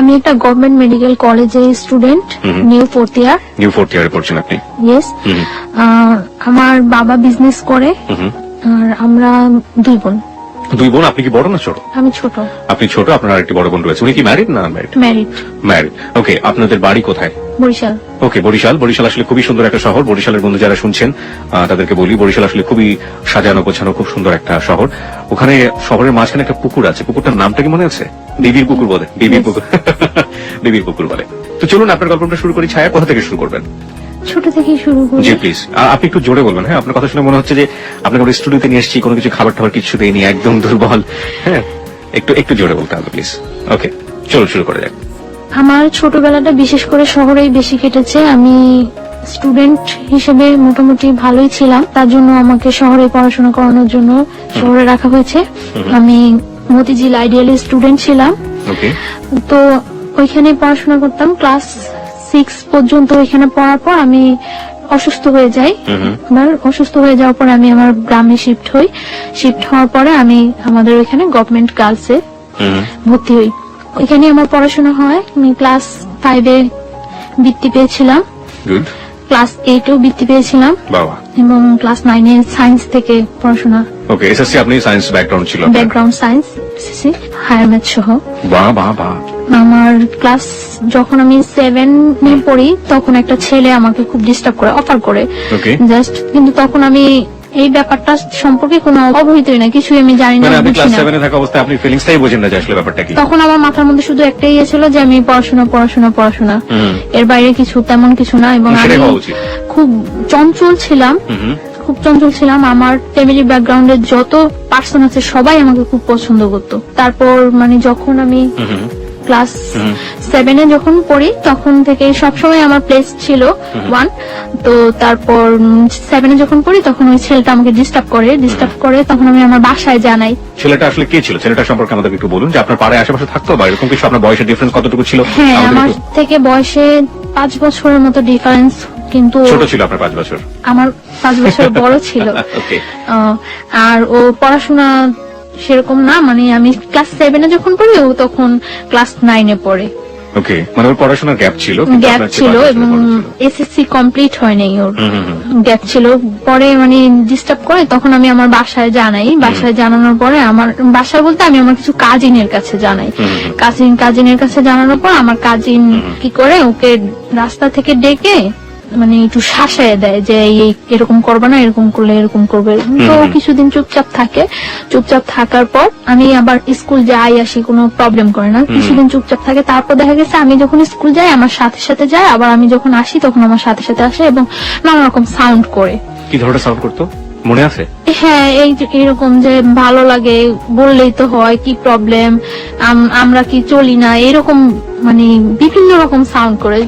আমি একটা government medical কলেজে student new fourth year new fourth ইয়ারে পড়ছেন আপনি? ইয়েস আমার বাবা বিজনেস করে আর আমরা দুই বোন। দুই বোন আপনি কি বড় না ছোট? আমি ছোট। আপনি ছোট আপনার আরেকটি বড় বোন রয়েছে। উনি কি ম্যারিড না ম্যারিড ম্যারিড ম্যারিড ওকে আপনাদের বাড়ি কোথায়? বরিশাল। ওকে বরিশাল। বরিশাল আসলে খুবই সুন্দর একটা শহর। বরিশালের বন্ধু যারা শুনছেন তাদেরকে বলি বরিশাল আসলে খুবই সাজানো গোছানো খুব সুন্দর একটা শহর। ওখানে শহরের মাঝখানে একটা পুকুর আছে। পুকুরটার নামটা কি মনে আছে? বিবির পুকুর বলে বিবির. পুকুর বিবির পুকুর বলে। তো চলুন আপনার গল্পটা শুরু করি ছায়া কোথা থেকে শুরু করবেন? ছোট থেকেই শুরু করি। জি প্লিজ আপনি একটু জোরে বলবেন হ্যাঁ? আপনার কথা শুনে মনে হচ্ছে যে আপনাকে আমরা স্টুডিওতে নিয়ে এসেছি কোনো কিছু খাবার টাবার কিছু দেয়নি একদম দুর্বল। হ্যাঁ? একটু একটু জোরে বলতে হবে প্লিজ ওকে চলো শুরু করে যাক। আমার ছোটবেলাটা বিশেষ করে শহরেই বেশি কেটেছে। আমি স্টুডেন্ট হিসেবে মোটামুটি ভালোই ছিলাম। তার জন্য আমাকে শহরে পড়াশোনা করানোর জন্য শহরে রাখা হয়েছে। আমি মতিঝিল আইডিয়ালি স্টুডেন্ট ছিলাম। তো ওইখানে পড়াশোনা করতাম। ক্লাস সিক্স পর্যন্ত ওইখানে পড়ার পর আমি অসুস্থ হয়ে যাই। এবার অসুস্থ হয়ে যাওয়ার পরে আমি আমার গ্রামে শিফট হই। শিফট হওয়ার পরে আমি আমাদের ওইখানে গভর্নমেন্ট গার্লসে ভর্তি হই। ওইখানে আমার পড়াশোনা হয়। আমি ক্লাস ফাইভে বৃত্তি পেয়েছিলাম। ক্লাস এইটেও বৃত্তি পেয়েছিলাম। বাবা। এবং ক্লাস নাইনে সায়েন্স থেকে পড়াশোনা। ওকে এসএসসি আপনি সায়েন্স ব্যাকগ্রাউন্ড ছিল ব্যাকগ্রাউন্ড সায়েন্স হায়ার ম্যাথ সহ। বাহ বাহ বাহ। আমার ক্লাস যখন আমি সেভেন পড়ি তখন একটা ছেলে আমাকে খুব ডিস্টার্ব করে অফার করে। জাস্ট কিন্তু তখন আমি এই ব্যাপারটা সম্পর্কে কোনো অবহিতই না কিছুই আমি জানি না মানে আপনি বুঝি ক্লাস না। সেভেনে থাকা অবস্থায় আপনি ফিলিংসটাই বোঝেন না যে আসলে ব্যাপারটা কি। তখন আমার মাথার মধ্যে শুধু একটাই ইয়ে ছিল যে আমি পড়াশোনা পড়াশোনা পড়াশোনা। হুম। এর বাইরে কিছু তেমন কিছু না এবং সেটাই আমি হওয়া উচিত। খুব চঞ্চল ছিলাম। হুম খুব চঞ্চল ছিলাম। আমার ফ্যামিলি ব্যাকগ্রাউন্ডের যত পার্সন আছে সবাই আমাকে খুব পছন্দ করতো। তারপর মানে যখন আমি হুম। ক্লাস সেভেনে যখন পড়ি তখন থেকে সবসময় আমার প্লেস ছিল ওয়ান তো তারপর সেভেনে যখন পড়ি তখন ওই ছেলেটা আমাকে ডিস্টার্ব করে। ডিস্টার্ব করে তখন আমি আমার বাসায় জানাই। ছেলেটা আসলে কে ছিল? ছেলেটা সম্পর্কে আমাদের একটু বলুন যে আপনার পাড়ায় আশেপাশে থাকতো বা এরকম কিছু আপনার বয়সের ডিফারেন্স কতটুকু ছিল? হ্যাঁ আমার থেকে বয়সে পাঁচ বছরের মতো ডিফারেন্স কিন্তু ছোট ছিল আপনার পাঁচ বছর। আমার পাঁচ বছর বড় ছিল। আর ও পড়াশোনা সেরকম না মানে আমি ক্লাস সেভেনে যখন পড়ি ও তখন ক্লাস নাইনে পড়ে। ওকে মানে ওর পড়াশোনার গ্যাপ ছিল গ্যাপ ছিল এবং এসএসসি কমপ্লিট হয়নি ওর। গ্যাপ ছিল। পরে মানে ডিস্টার্ব করে তখন আমি আমার বাসায় জানাই। বাসায় জানানোর পরে আমার বাসায় বলতে আমি আমার কিছু কাজিনের কাছে জানাই। কাজিন কাজিনের কাছে জানানোর পর আমার কাজিন কি করে ওকে রাস্তা থেকে ডেকে মানে একটু শাসায় দেয় যে এই এরকম করবে না এরকম করলে এরকম করবে। তো কিছুদিন চুপচাপ থাকে। চুপচাপ থাকার পর আমি আবার স্কুল যাই আসি কোনো প্রবলেম করে না। কিছুদিন চুপচাপ থাকে তারপর দেখা গেছে আমি যখন স্কুল যাই আমার সাথে সাথে যাই আবার আমি যখন আসি তখন আমার সাথে সাথে আসে এবং নানা রকম সাউন্ড করে। কি ধরনের সাউন্ড করতো? মনে আছে? হ্যাঁ এই এরকম যে ভালো লাগে বললেই তো হয় কি প্রবলেম আমরা কি চলি না এরকম মানে বিভিন্ন রকম সাউন্ড করে।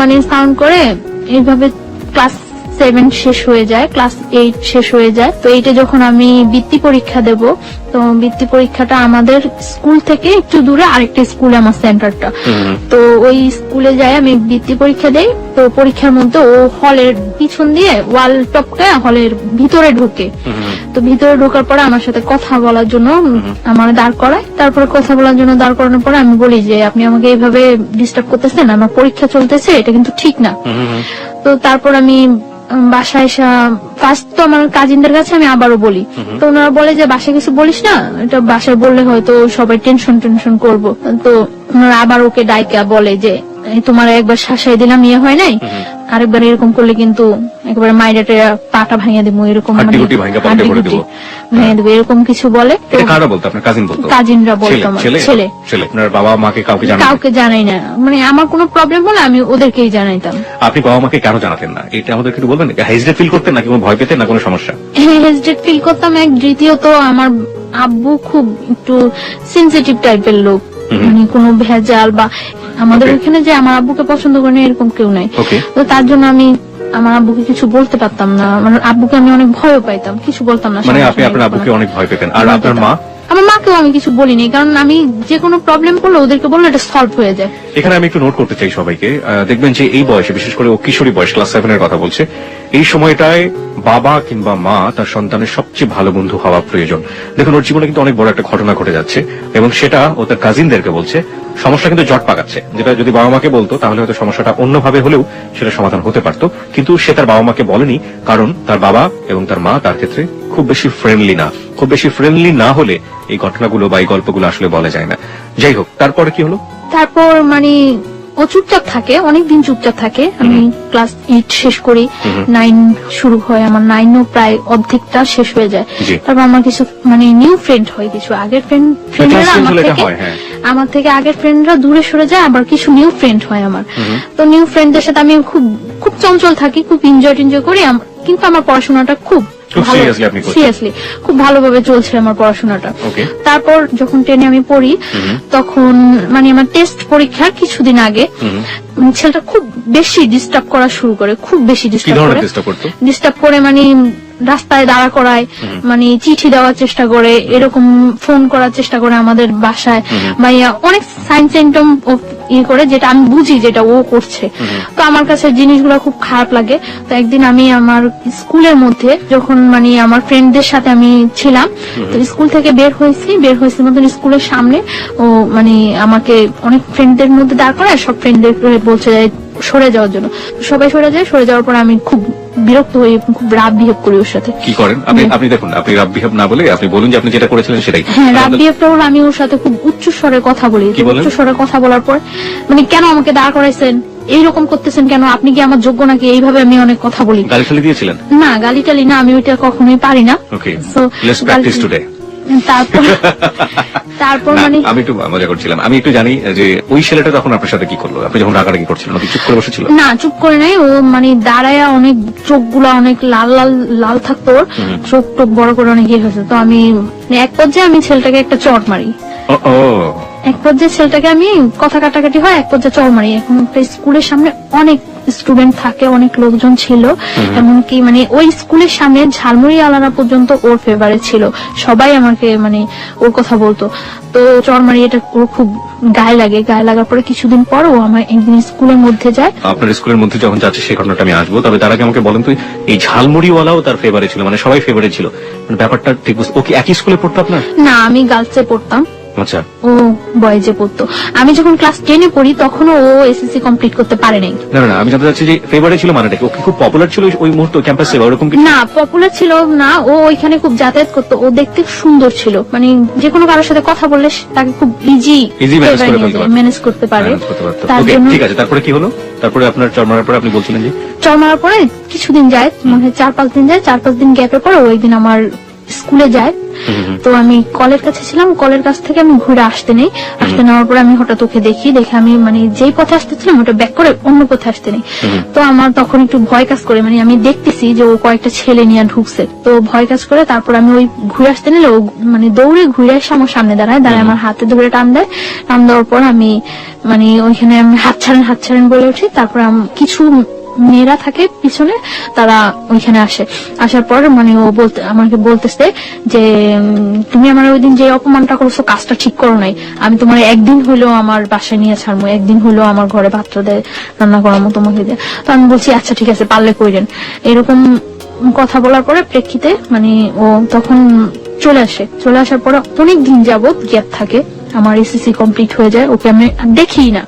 মানে সাউন্ড করে এইভাবে ক্লাস সেভেন শেষ হয়ে যায় ক্লাস এইট শেষ হয়ে যায়। তো এইটা যখন আমি বৃত্তি পরীক্ষা দেব তো বৃত্তি পরীক্ষাটা আমাদের স্কুল থেকে একটু দূরে আরেকটা স্কুলে আমার সেন্টারটা তো ওই স্কুলে যাই আমি বৃত্তি পরীক্ষা দেই তো পরীক্ষার মধ্যে ও হলের পিছন দিয়ে ওয়াল টপকে হলের ভিতরে ঢুকে। তো ভিতরে ঢোকার পরে আমার সাথে কথা বলার জন্য আমার দাঁড় করায়। তারপরে কথা বলার জন্য দাঁড় করানোর পরে আমি বলি যে আপনি আমাকে এইভাবে ডিস্টার্ব করতেছেন আমার পরীক্ষা চলতেছে এটা কিন্তু ঠিক না। তো তারপর আমি বাসায় ফার্স্ট তো আমার কাজিনদের কাছে আমি আবারও বলি। তো ওনারা বলে যে বাসায় কিছু বলিস না? এটা বাসায় বললে হয়তো সবাই টেনশন টেনশন করব। তো ওনারা আবার ওকে ডাইকা বলে যে তোমার একবার শাসাই দিলাম ইয়ে হয় নাই? আরেকবার এরকম করলে কিন্তু একেবারে মাইরেটে পাটা ভাঙিয়ে দেবো এরকম মানে ভাঙা ভরে গুটি দেবো। এরকম কিছু বলে কারা বলতো? আপনার কাজিন বলতো? কাজিনরা বলতো ছেলে আমার ছেলে ছেলে। ছেলে। আপনার বাবা মাকে কাউকে কাউকে জানাই না। মানে আমার কোনো প্রবলেম হলে আমি ওদেরকেই জানাইতাম। আপনি বাবা মাকে কেন জানাতেন না? এটা আমাদের একটু বলবেন হেজিটেট ফিল করতেন নাকি? কোনো ভয় পেতেন না? কোনো সমস্যা? হেজিটেট ফিল করতাম এক দ্বিতীয়ত আমার আব্বু খুব একটু সেন্সিটিভ টাইপের লোক। মানে কোনো ভেজাল বা আমাদের. ওখানে যে আমার আব্বুকে পছন্দ করে না এরকম কেউ নাই। তো তার জন্য আমি আমার আব্বুকে কিছু বলতে পারতাম না। আমার আব্বুকে আমি অনেক ভয়ও পাইতাম কিছু বলতাম না মানে আপনি আপনার আব্বুকে অনেক ভয় পেতেন। আর আপনার মা? আমার মাকেও আমি কিছু বলিনি কারণ আমি যে কোনো প্রবলেম করলে ওদেরকে বললে এটা সলভ হয়ে যায়। এখানে আমি একটু নোট করতে চাই সবাইকে। দেখবেন যে এই বয়সে বিশেষ করে ও কিশোরী বয়স ক্লাস সেভেনের কথা বলছে এই সময়টায় বাবা কিংবা মা তার সন্তানের সবচেয়ে ভালো বন্ধু হওয়া প্রয়োজন। দেখুন ওর জীবনে কিন্তু অনেক বড় একটা ঘটনা ঘটে যাচ্ছে এবং সেটা ও তার কাজিনদেরকে বলছে। সমস্যা কিন্তু জট পাকাচ্ছে। যেটা যদি বাবা মাকে বলতো, তাহলে হয়তো সমস্যাটা অন্যভাবে হলেও সেটা সমাধান হতে পারত। কিন্তু সে তার বাবা মাকে বলেনি, কারণ তার বাবা এবং তার মা তার ক্ষেত্রে খুব বেশি ফ্রেন্ডলি না। খুব বেশি ফ্রেন্ডলি না হলে এই ঘটনাগুলো বা এই গল্পগুলো আসলে বলা যায় না। যাই হোক, তারপরে কি হলো? তারপর মানে ও চুপচাপ থাকে অনেকদিন চুপচাপ থাকে। আমি ক্লাস এইট শেষ করি নাইন শুরু হয় আমার নাইনও প্রায় অর্ধেকটা শেষ হয়ে যায়। তারপর আমার কিছু মানে নিউ ফ্রেন্ড হয় কিছু আগের ফ্রেন্ড ফ্রেন্ডরা আমার থেকে হ্যাঁ। আমার থেকে আগের ফ্রেন্ডরা দূরে সরে যায় আবার কিছু নিউ ফ্রেন্ড হয় আমার। তো নিউ ফ্রেন্ডদের সাথে আমি খুব খুব চঞ্চল থাকি খুব এনজয় টেনজয় করি কিন্তু আমার পড়াশোনাটা খুব। সিরিয়াসলি খুব ভালোভাবে চলছে আমার পড়াশোনাটা। তারপর যখন টেনে আমি পড়ি তখন মানে আমার টেস্ট পরীক্ষার কিছুদিন আগে ছেলেটা খুব বেশি ডিস্টার্ব করা শুরু করে খুব বেশি ডিস্টার্ব করে। ডিস্টার্ব করে মানে রাস্তায় দাঁড়া করায় মানে চিঠি দেওয়ার চেষ্টা করে এরকম ফোন করার চেষ্টা করে আমাদের বাসায়। বা অনেক সাইন সিমটম ইয়ে করে যেটা আমি বুঝি যেটা ও করছে। তো আমার কাছে জিনিসগুলো খুব খারাপ লাগে। তো একদিন আমি আমার স্কুলের মধ্যে যখন মানে আমার ফ্রেন্ডদের সাথে আমি ছিলাম তো স্কুল থেকে বের হয়েছি। বের হয়েছি মতন স্কুলের সামনে ও মানে আমাকে অনেক ফ্রেন্ডদের মধ্যে দাঁড় করায় সব ফ্রেন্ডদের বলছে যে সরে যাওয়ার জন্য। সবাই সরে যায় সরে যাওয়ার পর আমি খুব বিরক্ত হই খুব রাগ বিহেভ করি ওর সাথে। কি করেন? আপনি আপনি দেখুন আপনি রাব বিহেভ না বলে আপনি বলুন যে আপনি যেটা করেছিলেন সেটাই। হ্যাঁ রাগ বিহেভ হলো আমি ওর সাথে খুব উচ্চ স্বরে কথা বলি। উচ্চ স্বরে কথা বলার পর মানে কেন আমাকে দাঁড় করাইছেন? এইরকম করতেছেন কেন? আপনি কি আমার যোগ্য নাকি? এইভাবে আমি অনেক কথা বলি। গালি ঠালি দিয়েছিলেন? না গালি টালি না আমি ওইটা কখনোই পারি না। Okay So, let's practice today তারপর তারপর মানে আমি একটু মজা করছিলাম। আমি একটু জানি যে ওই ছেলেটা তখন আপনার সাথে কি করল? আপনি যখন রাগারাগি করছিলেন চুপ করে বসেছিল না চুপ করে নাই। ও মানে দাঁড়ায় অনেক চোখগুলা অনেক লাল লাল লাল থাকতো ওর। চোখ টোক বড় করে অনেক ইয়ে হয়েছে। তো আমি এক পর্যায়ে আমি ছেলেটাকে একটা চট মারি। ও ও। এক পর্যায়ে ছেলেটাকে আমি কথা কাটাকাটি হয় এক পর্যায়ে চড় মারি। এখন একটা স্কুলের সামনে অনেক স্টুডেন্ট থাকে অনেক লোকজন ছিল। এমনকি মানে ওই স্কুলের সামনে ঝালমুড়ি আলাদা পর্যন্ত ওর ফেভারে ছিল। সবাই আমাকে মানে ওর কথা বলতো। তো চড় মারি এটা ওর খুব গায়ে লাগে। গায়ে লাগার পরে কিছুদিন পর ও আমার একদিন স্কুলের মধ্যে যায়। আপনার স্কুলের মধ্যে যখন যাচ্ছে সেই ঘটনাটা আমি আসব। তবে তার আগে আমাকে বলেন তুই এই ঝালমুড়িওয়ালাও তার ফেভারে ছিল মানে সবাই ফেভারে ছিল। মানে ব্যাপারটা ঠিক বুঝতে ও কি একই স্কুলে পড়তো আপনার? না আমি গার্লসে পড়তাম। আচ্ছা। ও বয়েজে পড়তো আমি যখন ক্লাস টেনে পড়ি তখনও ও এসএসসি কমপ্লিট করতে পারে নাই। না না, না আমি জানতে চাচ্ছি যে ফেভারে ছিল মানেটা কি? ও কি খুব পপুলার ছিল ওই- মুহূর্তে ক্যাম্পাসে বা ওরকম কি না পপুলার ছিল না ও ওইখানে খুব যাতায়াত করতো। ও দেখতে সুন্দর ছিল। মানে যে কোনো কারোর সাথে কথা বললে সে- তাকে খুব ইজি Easy manage করে ফেলতে পারতো। ম্যানেজ করতে পারে। Balance করতে পারতো। তার Okay, জন্য ঠিক আছে তারপরে কি হলো? তারপরে আপনার চরমার পরে আপনি বলছিলেন যে? চর মারার পরে কিছুদিন যায় মনে হয় চার পাঁচ দিন যায় চার পাঁচ দিন গ্যাপের পরে ওই দিন আমার স্কুলে যায়। তো আমি কলের কাছে ছিলাম কলের কাছ থেকে আমি ঘুরে আসতে নেই। আসতে নেওয়ার পরে আমি হঠাৎ ওকে দেখি দেখে আমি মানে যেই পথে আসতেছিলাম ওটা ব্যাক করে অন্য পথে আসতে নেই। তো আমার তখন একটু ভয় কাজ করে মানে আমি দেখতেছি যে ও কয়েকটা ছেলে নিয়ে ঢুকছে। তো ভয় কাজ করে তারপর আমি ওই ঘুরে আসতে নিলে ও মানে দৌড়ে ঘুরে এসে আমার সামনে দাঁড়ায় দাঁড়ায় আমার হাতে ধরে টান দেয়। টান দেওয়ার পর আমি মানে ওইখানে আমি হাত ছাড়েন হাত ছাড়েন বলে উঠি। তারপর আম- কিছু মেয়েরা থাকে পিছনে, তারা ওইখানে আসে। আসার পর মানে ও বলতে, আমাকে বলতেছে যে তুমি আমার ওই দিন যে অপমানটা করছ, কাজটা ঠিক করো নাই। আমি তোমার একদিন হইলেও আমার বাসায় নিয়ে ছাড়বো একদিন হইলেও আমার ঘরে দেয় রান্না করার মতো তোমাকে দেয় তো আমি বলছি আচ্ছা ঠিক আছে, পারলে কইরেন। এরকম কথা বলার পরে প্রেক্ষিতে মানে ও তখন চলে আসে। চলে আসার পরে অনেক দিন যাবত গ্যাপ থাকে। আমার এসএসসি কমপ্লিট হয়ে যায় ওকে আমি দেখি না।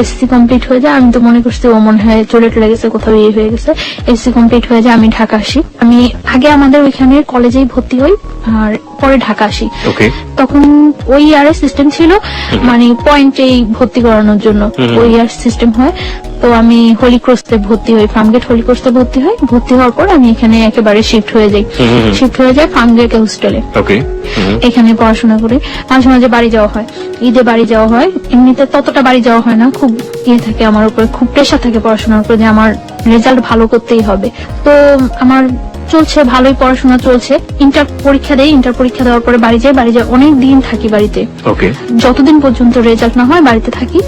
এসএসসি কমপ্লিট হয়ে যায় আমি তো মনে করছি ও মনে হয় চলে টলে গেছে কোথাও ইয়ে হয়ে গেছে। এসএসসি কমপ্লিট হয়ে যায় আমি ঢাকা আসি। আমি আগে আমাদের ওইখানে কলেজেই ভর্তি হই আর পরে ঢাকা আসি। তখন ওই ইয়ারের সিস্টেম ছিল মানে পয়েন্টেই ভর্তি করানোর জন্য। ওই ইয়ার সিস্টেম হয়। তো আমি হোলি ক্রোসতে ভর্তি হই ফার্মগেট হোলি ক্রোসতে ভর্তি হই। ভর্তি হওয়ার পর আমি এখানে একেবারে শিফট হয়ে যাই। শিফট হয়ে যায় ফার্মগেট হোস্টেলে এখানে পড়াশোনা করে। মাঝে মাঝে বাড়ি যাওয়া হয়। ঈদে বাড়ি যাওয়া হয়। এমনিতে ততটা বাড়ি যাওয়া হয় না। খুব ইয়ে থাকে আমার উপরে খুব প্রেশার থাকে পড়াশোনার উপরে যে আমার রেজাল্ট ভালো করতেই হবে। তো আমার চলছে ভালোই পড়াশোনা চলছে। ইন্টার পরীক্ষা দেয় ইন্টার পরীক্ষা দেওয়ার পরে বাড়ি যাই বাড়ি যাই অনেক দিন থাকি বাড়িতে। যতদিন পর্যন্ত রেজাল্ট না হয় বাড়িতে থাকি।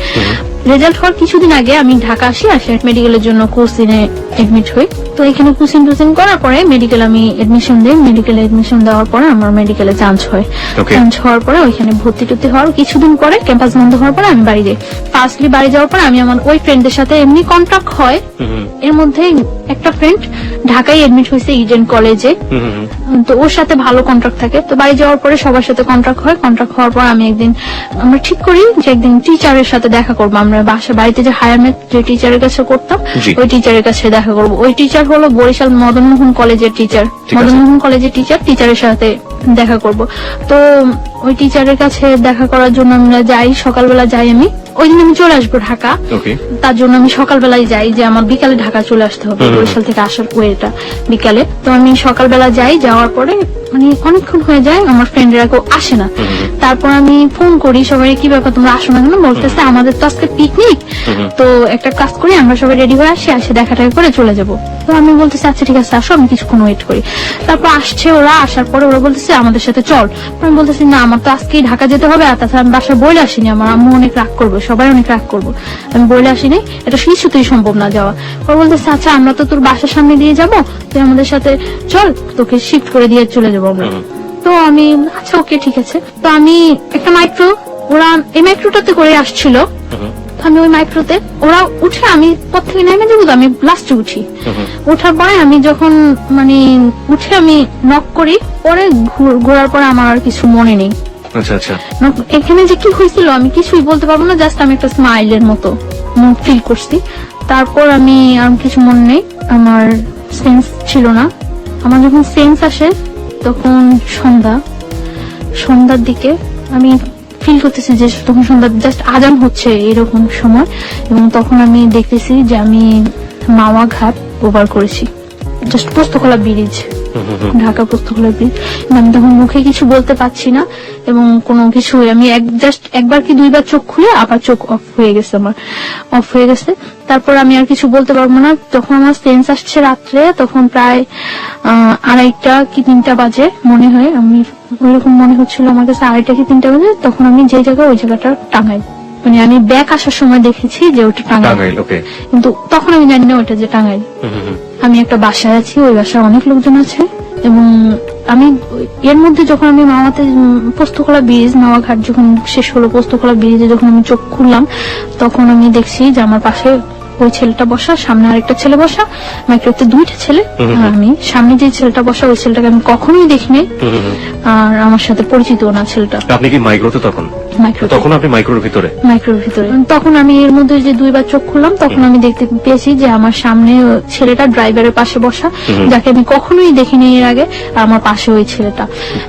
রেজাল্ট হওয়ার কিছুদিন আগে আমি ঢাকা আসি আসে মেডিকেলের জন্য কোচিনে এডমিট হই। তো এখানে কোচিং টোচিং করার পরে মেডিকেল আমি এডমিশন দিই। মেডিকেলে এডমিশন দেওয়ার পরে আমার মেডিকেলে চান্স হয়। চান্স হওয়ার পরে ওইখানে ভর্তি টর্তি হওয়ার কিছুদিন পরে ক্যাম্পাস বন্ধ হওয়ার পরে আমি বাড়ি যাই। ফার্স্টলি বাড়ি যাওয়ার পরে আমি আমার ওই ফ্রেন্ডের সাথে এমনি কন্ট্যাক্ট হয়। এর মধ্যে একটা ফ্রেন্ড ঢাকায় এডমিট হয়েছে ইডেন কলেজে। তো ওর সাথে ভালো কন্ট্রাক্ট থাকে। তো বাড়ি যাওয়ার পরে সবার সাথে কন্ট্রাক্ট হয়। কন্ট্রাক্ট হওয়ার পর আমি একদিন আমরা ঠিক করি যে একদিন টিচারের সাথে দেখা করব। আমরা বাসা বাড়িতে যে হায়ার ম্যাথ যে টিচারের কাছে করতাম। ওই টিচারের কাছে দেখা করব ওই টিচার হলো বরিশাল মদনমোহন কলেজের টিচার। মদনমোহন কলেজের টিচার টিচারের সাথে দেখা করব তো ওই টিচারের কাছে দেখা করার জন্য আমরা যাই সকালবেলা যাই আমি ওই দিন আমি চলে আসব ঢাকা। তার জন্য আমি সকালবেলায় যাই যে আমার বিকালে ঢাকা চলে আসতে হবে। বরিশাল থেকে আসার ওয়েটা বিকালে। তো আমি সকালবেলা যাই যাওয়ার পরে মানে অনেকক্ষণ হয়ে যায় আমার ফ্রেন্ডরা কেউ আসে না। তারপর আমি ফোন করি সবাই কি ব্যাপার তোমরা আসো না কেন? বলতেছে আমাদের তো আজকে পিকনিক তো একটা কাজ করি আমরা সবাই রেডি হয়ে আসি আসে দেখা টাকা করে চলে যাব। তো আমি বলতেছি আচ্ছা ঠিক আছে আসো আমি কিছুক্ষণ ওয়েট করি। তারপর আসছে ওরা আসার পরে ওরা বলতেছে আমাদের সাথে চল। আমি বলতেছি না আমার তো আজকেই ঢাকা যেতে হবে আর তাছাড়া আমি বাসায় বলে আসিনি আমার আম্মু অনেক রাগ করবে সবাই অনেক রাগ করব। আমি বলে আসিনি এটা কিছুতেই সম্ভব না যাওয়া। ওরা বলতেছে আচ্ছা আমরা তো তোর বাসার সামনে দিয়ে যাব তুই আমাদের সাথে চল তোকে শিফট করে দিয়ে চলে যাব আমরা। তো আমি আচ্ছা ওকে ঠিক আছে। তো আমি একটা মাইক্রো ওরা এই মাইক্রোটাতে করে আসছিল। আমি ওই মাইক্রোতে ওরা উঠে আমি পর থেকে নেমে যাব আমি লাস্টে উঠি। ওঠার পরে আমি যখন মানে উঠে আমি নক করি পরে ঘুর- ঘোরার পরে আমার আর কিছু মনে নেই। আচ্ছা আচ্ছা। এখানে যে কি হয়েছিল আমি কিছুই বলতে পারব না জাস্ট আমি একটা স্মাইলের মতো ফিল করছি। তারপর আমি আর কিছু মনে নেই, আমার সেন্স ছিল না। আমার যখন সেন্স আসে, তখন সন্ধ্যা, সন্ধ্যার দিকে আমি ফিল করতেছি যে তখন সন্ধ্যা জাস্ট আজান হচ্ছে এরকম সময়, এবং তখন আমি দেখতেছি যে আমি মাওয়া ঘাট ওভার করেছি। Just Postogola bridge. ঢাকা পুস্তকালয় ব্রিজ আমি তখন মুখে কিছু বলতে পারছি না এবং কোনো কিছু আমি এক জাস্ট একবার কি দুইবার চোখ খুলে আবার চোখ অফ হয়ে গেছে আমার। অফ হয়ে গেছে। তারপর আমি আর কিছু বলতে পারব না। যখন আমার সেন্স আসছে রাত্রে, তখন প্রায় আড়াইটা কি তিনটা বাজে মনে হয়। আমি ওইরকম মনে হচ্ছিল আমার কাছে আড়াইটা কি তিনটা বাজে। তখন আমি যে জায়গায় ওই জায়গাটা টাঙাই। মানে আমি ব্যাক আসার সময় দেখেছি যে ওটা টাঙ্গাইল ওকে কিন্তু তখন আমি জানি না ওটা যে হুম। আমি একটা বাসায় আছি ওই বাসায় অনেক লোকজন আছে এবং আমি এর মধ্যে যখন আমি মামাতে পোস্তকলা ব্রিজ মামা ঘাট যখন শেষ হলো পোস্তকলা ব্রিজে যখন আমি চোখ খুললাম তখন আমি দেখছি যে আমার পাশে ওই ছেলেটা বসা সামনে আরেকটা ছেলে বসা মাইক্রোতে দুইটা ছেলে। আমি সামনে যে ছেলেটা বসা ওই ছেলেটাকে আমি কখনোই দেখিনি। আর আমার সাথে পরিচিত না ছেলেটা। আপনি কি মাইক্রোতে তখন? তখন আপনি মাইক্রোর ভিতরে? মাইক্রোর ভিতরে। তখন আমি এর মধ্যে যে দুইবার চোখ খুললাম তখন আমি দেখতে পেয়েছি যে আমার সামনে ছেলেটা ড্রাইভারের পাশে বসা যাকে আমি কখনোই দেখিনি এর আগে আমার পাশে ওই ছেলেটা।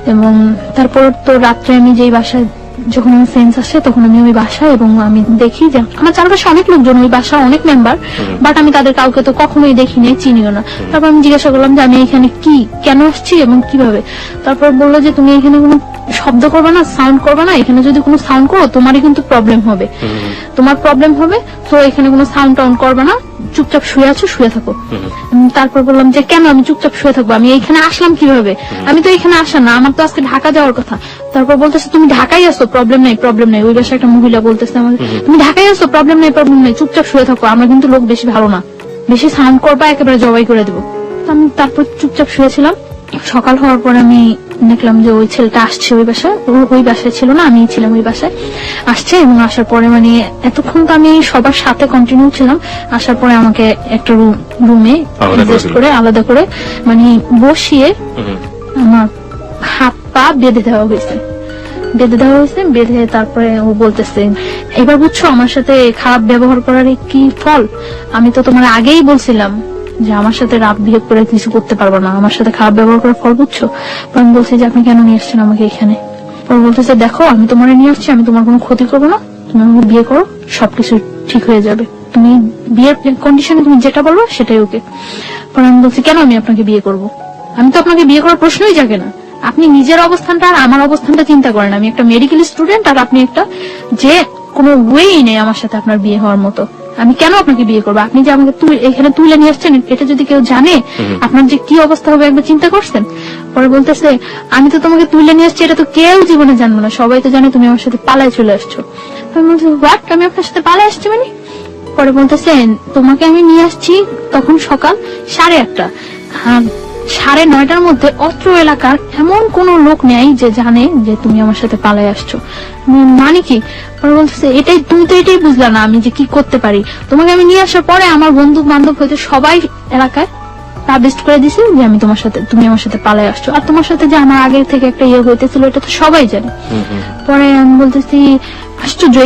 এবং তারপর তো রাত্রে আমি যেই বাসায় যখন আমার ফ্রেন্ডস আসে তখন আমি ওই বাসায় এবং আমি দেখি যে আমার চারপাশে অনেক লোকজন ওই বাসা অনেক মেম্বার বাট আমি তাদের কাউকে তো কখনোই দেখিনি চিনিও না। তারপর আমি জিজ্ঞাসা করলাম যে আমি এখানে কি কেন আসছি এবং কীভাবে? তারপর বলল যে তুমি এখানে কোনো শব্দ করবে না সাউন্ড করবে না এখানে যদি কোনো সাউন্ড করো তোমারই কিন্তু প্রবলেম হবে। তোমার প্রবলেম হবে তো এখানে কোনো সাউন্ড টাউন্ড করবে না চুপচাপ শুয়ে আছো শুয়ে থাকো। তারপর বললাম যে কেন আমি চুপচাপ শুয়ে থাকব? আমি এখানে আসলাম কীভাবে? আমি তো এখানে আসা না আমার তো আজকে ঢাকা যাওয়ার কথা। তারপর বলতেছে তুমি ঢাকায় আসো প্রবলেম নাই প্রবলেম নাই। ওই বাসায় একটা মহিলা বলতেছে আমাকে তুমি ঢাকায় আসো প্রবলেম নাই প্রবলেম নাই চুপচাপ শুয়ে থাকো আমরা কিন্তু লোক বেশি ভালো না। বেশি সাউন্ড করবা একেবারে জবাই করে দেবো। আমি তারপর চুপচাপ শুয়েছিলাম। সকাল হওয়ার পর আমি দেখলাম যে ওই ছেলেটা আসছে ওই বাসায় ও ওই বাসায় ছিল না আমি ছিলাম ওই বাসায়। আসছে এবং আসার পরে মানে এতক্ষণ তো আমি সবার সাথে কন্টিনিউ ছিলাম। আসার পরে আমাকে একটা রুমে আলাদা করে আলাদা করে মানে বসিয়ে। আমার হাত পা বেঁধে দেওয়া হয়েছে। বেঁধে দেওয়া হয়েছে বেঁধে তারপরে ও বলতেছে এবার বুঝছ আমার সাথে খারাপ ব্যবহার করার কি ফল? আমি তো তোমার আগেই বলছিলাম যে আমার সাথে রাত বিহেভ করে কিছু করতে পারব না। আমার সাথে খারাপ ব্যবহার করার ফল বুঝছ? আমি বলছি যে, আপনি কেন নিয়ে আসছেন আমাকে এখানে? পর বলতেছে, দেখো, আমি তোমার নিয়ে আসছি, আমি তোমার কোনো ক্ষতি করব না। তুমি আমাকে বিয়ে করো, সবকিছু ঠিক হয়ে যাবে। তুমি বিয়ের কন্ডিশনে তুমি যেটা বলব, সেটাই ওকে। পর আমি বলছি, কেন আমি আপনাকে বিয়ে করব? আমি তো আপনাকে বিয়ে করার প্রশ্নই জাগে না। আপনি নিজের অবস্থানটা আর আমার অবস্থানটা চিন্তা করেন আমি একটা মেডিকেল স্টুডেন্ট আর আপনি একটা যে কোনো ওয়েই নেই আমার সাথে আপনার বিয়ে হওয়ার মতো। আমি কেন আপনাকে বিয়ে করব? আপনি যে আমাকে এখানে তুলে নিয়ে আসছেন এটা যদি কেউ জানে আপনার যে কি অবস্থা হবে একবার চিন্তা করছেন? পরে বলতেছে আমি তো তোমাকে তুলে নিয়ে আসছি এটা তো কেউ জীবনে জানব না। সবাই তো জানে তুমি আমার সাথে পালায় চলে আসছো। আমি বলছি হোয়াট আমি আপনার সাথে পালায় আসছি মানে? পরে বলতেছেন তোমাকে আমি নিয়ে আসছি তখন সকাল সাড়ে আটটা। হ্যাঁ, সাড়ে নয়টার মধ্যে অত্র এলাকার এমন কোন লোক নেই যে জানে যে তুমি আমার সাথে পালায় আসছো। মানে কি? বলতেছে এটাই তুমি তো এটাই বুঝলা না আমি যে কি করতে পারি। তোমাকে আমি নিয়ে আসার পরে আমার বন্ধু বান্ধব হয়তো সবাই এলাকায় পাবলিশ করে দিছে যে আমি তোমার সাথে তুমি আমার সাথে পালায় আসছো। আর তোমার সাথে যে আমার আগে থেকে একটা ইয়ে হইতেছিল এটা তো সবাই জানে। পরে আমি বলতেছি আশ্চর্য